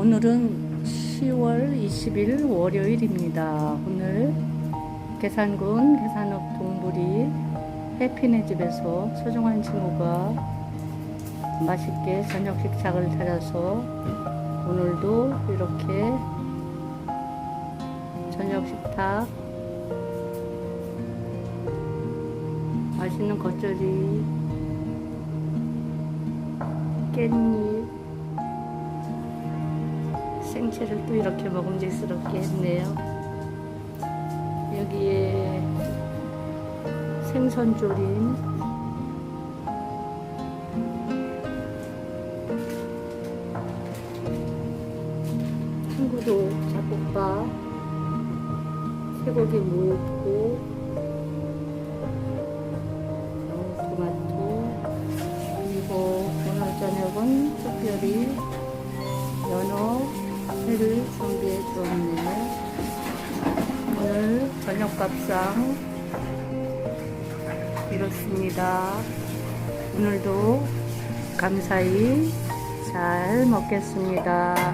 오늘은 10월 20일 월요일입니다. 오늘 계산군 계산업 동부리 해피네 집에서 소중한 친구가 맛있게 저녁 식탁을 차려서 오늘도 이렇게 저녁 식탁 맛있는 겉절이 깻잎 생채를 또 이렇게 먹음직스럽게 했네요. 여기에 생선 조림, 친구도 잡곡밥, 쇠고기 무고, 토마토, 그리고 오늘 저녁은 특별히 연어 회를 준비해 주었네요. 오늘 저녁밥상 이렇습니다. 오늘도 감사히 잘 먹겠습니다.